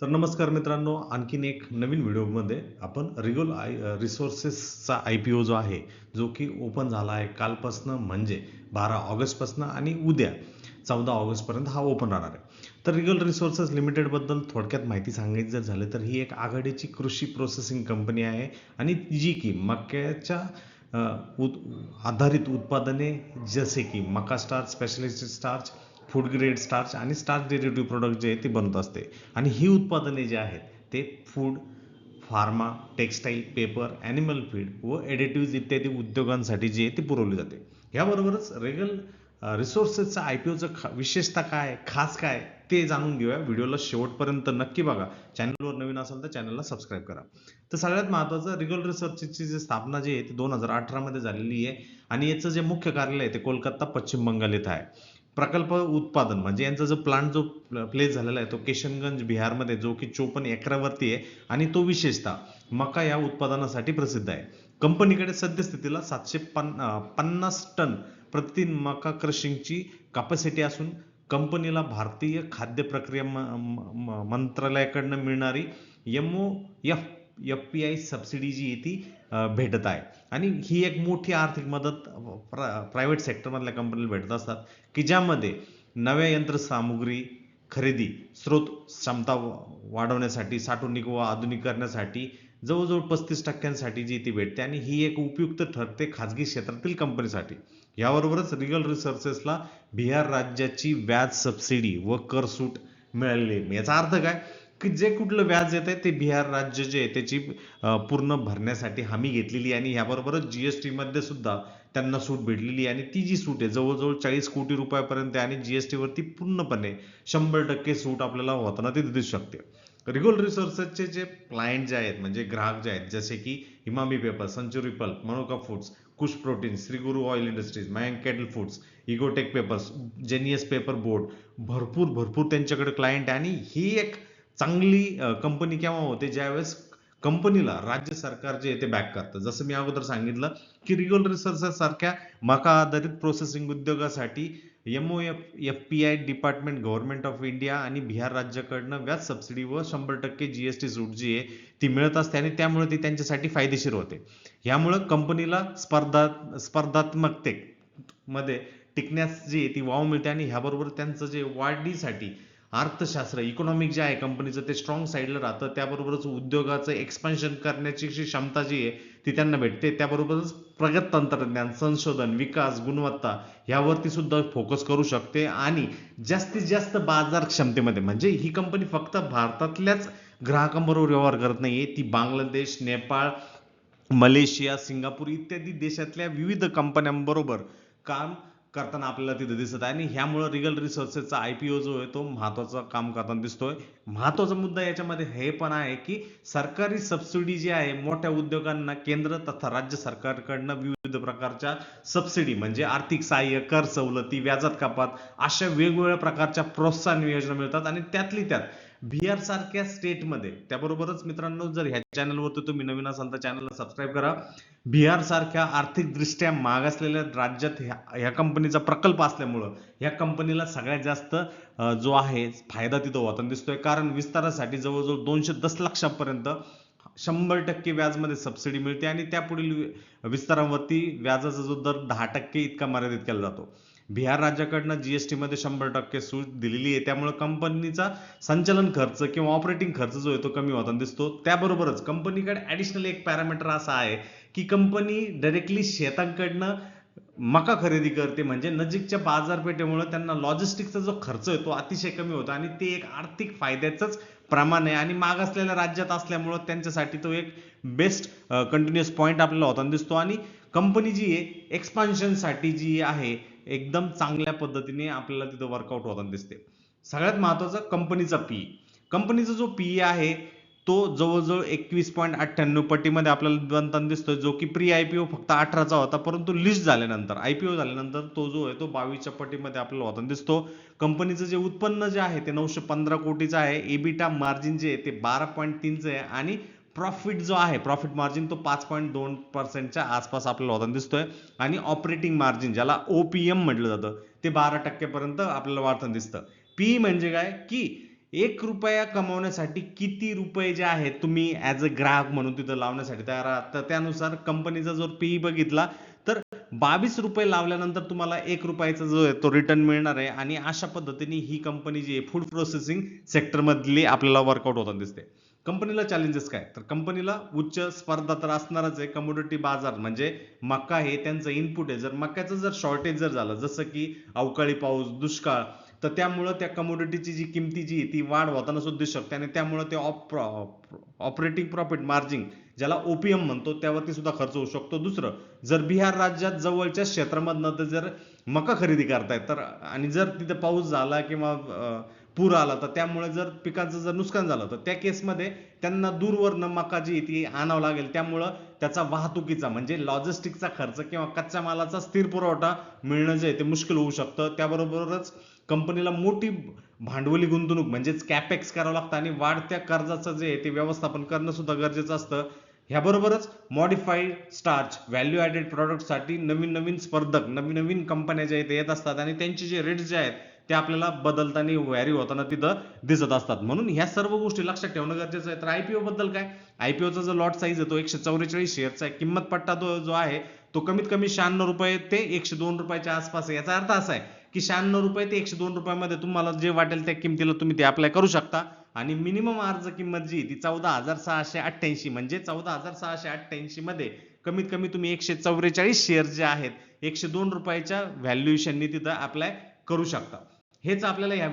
तर नमस्कार मित्रांनो आणखीन एक नवीन व्हिडिओमध्ये आपण रिगोल आय रिसोर्सेसचा आय पी ओ जो आहे जो की ओपन झाला आहे कालपासनं म्हणजे बारा ऑगस्टपासनं आणि उद्या चौदा ऑगस्टपर्यंत हा ओपन राहणार आहे. तर रिगल रिसोर्सेस लिमिटेडबद्दल थोडक्यात माहिती सांगायची जर झालं तर ही एक आघाडीची कृषी प्रोसेसिंग कंपनी आहे आणि जी की मक्याच्या उत आधारित उत्पादने जसे की मका starch specialist starch food grade starch आणि स्टार्च डेरिव्हेटिव्ह प्रोडक्ट जे आहे ते बनत असते. आणि ही उत्पादने जे आहेत ते food pharma textile paper animal feed व एडिटिव्ज इत्यादी उद्योगांसाठी जे आहे ते पुरवले जाते. याबरोबरच रेगल रिसोर्सेसचा आय पी ओचं खा विशेषता काय खास काय ते जाणून घेऊया. व्हिडिओला शेवटपर्यंत नक्की बघा. चॅनलवर नवीन असाल तर चॅनलला सबस्क्राईब करा. तर सगळ्यात महत्त्वाचं रिगल रिसर्चची जी स्थापना जी आहे ती दोन हजार अठरामध्ये झालेली आहे. आणि याचं जे मुख्य कार्यालय आहे ते कोलकाता पश्चिम बंगाल इथं आहे. प्रकल्प उत्पादन म्हणजे यांचा जो प्लांट जो प्लेस झालेला आहे तो किशनगंज बिहारमध्ये जो की चोपन्न एकरावरती आहे आणि तो विशेषतः मका या उत्पादनासाठी प्रसिद्ध आहे. कंपनीकडे सद्यस्थितीला सातशे पन पन्नास टन प्रति मका क्रशिंगची कॅपॅसिटी असून कंपनीला भारतीय खाद्य प्रक्रिया म- म- म- मंत्रालयाकडनं मिळणारी M O F F P I subsidy जी आहे ती भेटत आहे. आणि ही एक मोठी आर्थिक मदत प्रा प्रायव्हेट सेक्टरमधल्या कंपनीला भेटत असतात की ज्यामध्ये नव्या यंत्रसामुग्री खरेदी स्रोत क्षमता वाढवण्यासाठी साठवणूक व आधुनिक करण्यासाठी जवळजवळ पस्तीस टक्क्यांसाठी जी ती भेटते. आणि ही एक उपयुक्त ठरते खाजगी क्षेत्रातील कंपनीसाठी याबरोबरच रिगल रिसोर्सेसला बिहार राज्याची व्याज सबसिडी व कर सूट मिळालेली याचा अर्थ काय? की जे कुठलं व्याज येत आहे ते बिहार राज्य जे आहे त्याची पूर्ण भरण्यासाठी हमी घेतलेली आणि याबरोबरच जीएसटी मध्ये सुद्धा त्यांना सूट भेटलेली आणि ती जी सूट आहे जवळजवळ चाळीस कोटी रुपयापर्यंत आहे आणि जीएसटी वरती पूर्णपणे शंभर टक्के सूट आपल्याला होताना ती दिसू शकते. रिगोल रिसोर्सेसचे जे क्लायंट जे आहेत म्हणजे ग्राहक जे आहेत जसे की Emami paper Century pulp Manoka foods Kush protein Shri Guru oil industries Mayank cattle foods इगोटेक papers genius paper board भरपूर भरपूर त्यांच्याकडे क्लायंट आहे आणि ही एक चांगली कंपनी केव्हा होते? ज्यावेळेस कंपनीला राज्य सरकार जे ते बॅक करतं. जसं मी अगोदर सांगितलं की रिगोल रिसर्चेस सारख्या मका आधारित प्रोसेसिंग उद्योगासाठी M O F F P I department government of India आणि बिहार राज्याकडनं व्याज सबसिडी व शंभर टक्के जी एस टी सूट जी आहे ती मिळत असते आणि त्यामुळे ती त्यांच्यासाठी फायदेशीर होते. यामुळं कंपनीला स्पर्धा स्पर्धात्मकते मध्ये टिकण्यास जी आहे ती वाव मिळते आणि ह्याबरोबर त्यांचं जे वाढीसाठी अर्थशास्त्र इकॉनॉमिक जे आहे कंपनीचं ते स्ट्रॉंग साईडला राहतं. त्याबरोबरच उद्योगाचं एक्सपान्शन करण्याची जी क्षमता जी आहे ती त्यांना भेटते. त्याबरोबरच प्रगत तंत्रज्ञान संशोधन विकास गुणवत्ता यावरती सुद्धा फोकस करू शकते. आणि जास्तीत जास्त बाजार क्षमतेमध्ये म्हणजे ही कंपनी फक्त भारतातल्याच ग्राहकांबरोबर व्यवहार करत नाहीये. ती बांगलादेश नेपाळ मलेशिया सिंगापूर इत्यादी देशातल्या विविध कंपन्यांबरोबर काम करताना आपल्याला तिथे दिसत आहे. आणि ह्यामुळं रिगल रिसोर्सेसचा आय पी ओ जो आहे तो महत्वाचं काम करताना दिसतोय. महत्त्वाचा मुद्दा याच्यामध्ये हे पण आहे की सरकारी सबसिडी जी आहे मोठ्या उद्योगांना केंद्र तथा राज्य सरकारकडनं विविध प्रकारच्या सबसिडी म्हणजे आर्थिक सहाय्य कर सवलती व्याजात कपात अशा वेगवेगळ्या प्रकारच्या प्रोत्साहन योजना मिळतात. आणि त्यातली त्यात बिहार सारख्या स्टेटमध्ये त्याबरोबरच मित्रांनो जर ह्या चॅनलवरती तुम्ही नवीन असाल तर चॅनलला सबस्क्राईब करा. बिहार सारख्या आर्थिकदृष्ट्या मागासलेल्या राज्यात ह्या ह्या कंपनीचा प्रकल्प असल्यामुळं ह्या कंपनीला सगळ्यात जास्त जो आहे फायदा तिथं होताना दिसतोय. कारण विस्तारासाठी जवळजवळ दोनशे दस लाखापर्यंत शंभर टक्के व्याजमध्ये सबसिडी मिळते आणि त्यापुढील विस्तारावरती व्याजाचा जो दर दहा टक्के इतका मर्यादित केला जातो. बिहार राज्याकडनं एस टीमध्ये शंभर टक्के सूट दिलेली आहे. त्यामुळे कंपनीचा संचालन खर्च किंवा ऑपरेटिंग खर्च जो आहे तो कमी होताना दिसतो. त्याबरोबरच कंपनीकडे ॲडिशनल एक पॅरामीटर असा आहे की कंपनी डायरेक्टली शेतांकडनं मका खरेदी करते. म्हणजे नजीकच्या बाजारपेठेमुळे त्यांना लॉजिस्टिकचा जो खर्च आहे तो अतिशय कमी होतो आणि ते एक आर्थिक फायद्याचंच प्रमाण आहे. आणि मागासलेल्या राज्यात असल्यामुळं त्यांच्यासाठी तो एक बेस्ट कंटिन्युअस पॉईंट आपल्याला होताना दिसतो. आणि कंपनी जी आहे एक्सपान्शनसाठी जी आहे एकदम चांगल्या पद्धतीने आपल्याला तिथं वर्कआउट होताना दिसते. सगळ्यात महत्वाचं कंपनीचा पी कंपनीचा जो पी आहे तो जवळजवळ एकवीस पॉईंट अठ्ठ्याण्णव पटीमध्ये आपल्याला बनताना दिसतोय जो की प्री आयपीओ फक्त अठराचा होता परंतु लिस्ट झाल्यानंतर आय पी ओ झाल्यानंतर तो जो आहे तो बावीसच्या पटीमध्ये आपल्याला होताना दिसतो. कंपनीचं जे उत्पन्न जे आहे ते नऊशे पंधरा कोटीचं आहे. एबिटा मार्जिन जे आहे ते बारा पॉईंट तीनचं आहे. आणि प्रॉफिट जो आहे प्रॉफिट मार्जिन तो पाच पॉईंट दोन पर्सेंटच्या आसपास आपल्याला होताना दिसतोय. आणि ऑपरेटिंग मार्जिन ज्याला ओपीएम म्हटलं जातं ते बारा टक्केपर्यंत आपल्याला वाढताना दिसतं. पी म्हणजे काय? की एक रुपया कमवण्यासाठी किती रुपये जे आहेत तुम्ही ॲज अ ग्राहक म्हणून तिथं लावण्यासाठी तयार आहात. तर त्यानुसार कंपनीचा जर पी बघितला तर बावीस रुपये लावल्यानंतर तुम्हाला एक रुपयाचा जो आहे तो रिटर्न मिळणार आहे. आणि अशा पद्धतीने ही कंपनी जी आहे फूड प्रोसेसिंग सेक्टरमधली आपल्याला वर्कआउट होताना दिसते. कंपनीला चॅलेंजेस काय? तर कंपनीला उच्च स्पर्धा तर असणारच आहे. कमोडिटी बाजार म्हणजे मका हे त्यांचं इनपुट आहे. जर मक्याचं जर शॉर्टेज जर झालं जसं की अवकाळी पाऊस दुष्काळ तर त्यामुळं त्या कमोडिटीची जी किमती जी ती वाढ होताना सुद्धा दिसू शकते. आणि त्यामुळं ते ऑपरेटिंग प्रॉफिट मार्जिन ज्याला ओपीएम म्हणतो त्यावरती सुद्धा खर्च होऊ शकतो. दुसरं जर बिहार राज्यात जवळच्या क्षेत्रामधनं तर जर मका खरेदी करतायत तर आणि जर तिथे पाऊस झाला किंवा पूर आला तर त्यामुळे जर पिकांचं जर नुकसान झालं तर त्या केसमध्ये त्यांना दूरवरनं मका जी आहे ती आणावं लागेल. त्यामुळं त्याचा वाहतुकीचा म्हणजे लॉजिस्टिकचा खर्च किंवा कच्च्या मालाचा स्थिर पुरवठा मिळणं जे आहे ते मुश्किल होऊ शकतं. त्याबरोबरच कंपनीला मोठी भांडवली गुंतवणूक म्हणजेच कॅपेक्स करावं लागतं आणि वाढत्या कर्जाचं जे आहे ते व्यवस्थापन करणं सुद्धा गरजेचं असतं. ह्याबरोबरच मॉडिफाईड स्टार्च व्हॅल्यू ॲडेड प्रॉडक्टसाठी नवीन नवीन स्पर्धक नवीन नवीन कंपन्या ज्या आहेत येत असतात आणि त्यांचे जे रेट्स जे आहेत ते आपल्याला बदलताना व्हॅरी होताना तिथं दिसत असतात. म्हणून ह्या सर्व गोष्टी लक्षात ठेवणं गरजेचं आहे. तर आयपीओ बद्दल काय? आयपीओचा जो लॉट साईज आहे तो एकशे चौवेचाळीस शेअरचा आहे किंमत पट्टा तो जो आहे तो कमीत कमी शहाण्णव रुपये ते एकशे दोन रुपयाच्या आसपास आहे. याचा अर्थ असा आहे की शहाण्णव रुपये ते एकशे दोन रुपयामध्ये तुम्हाला जे वाटेल त्या किमतीला तुम्ही ते अप्लाय करू शकता. आणि मिनिमम अर्ज किंमत जी ती चौदा हजार सहाशे अठ्ठ्याऐंशी. म्हणजे चौदा हजार सहाशे अठ्ठ्याऐंशी मध्ये कमीत कमी तुम्ही एकशे चौवेचाळीस शेअर जे आहेत एकशे दोन रुपयाच्या व्हॅल्युएशननी तिथं अप्लाय करू शकता. हेच आपल्याला या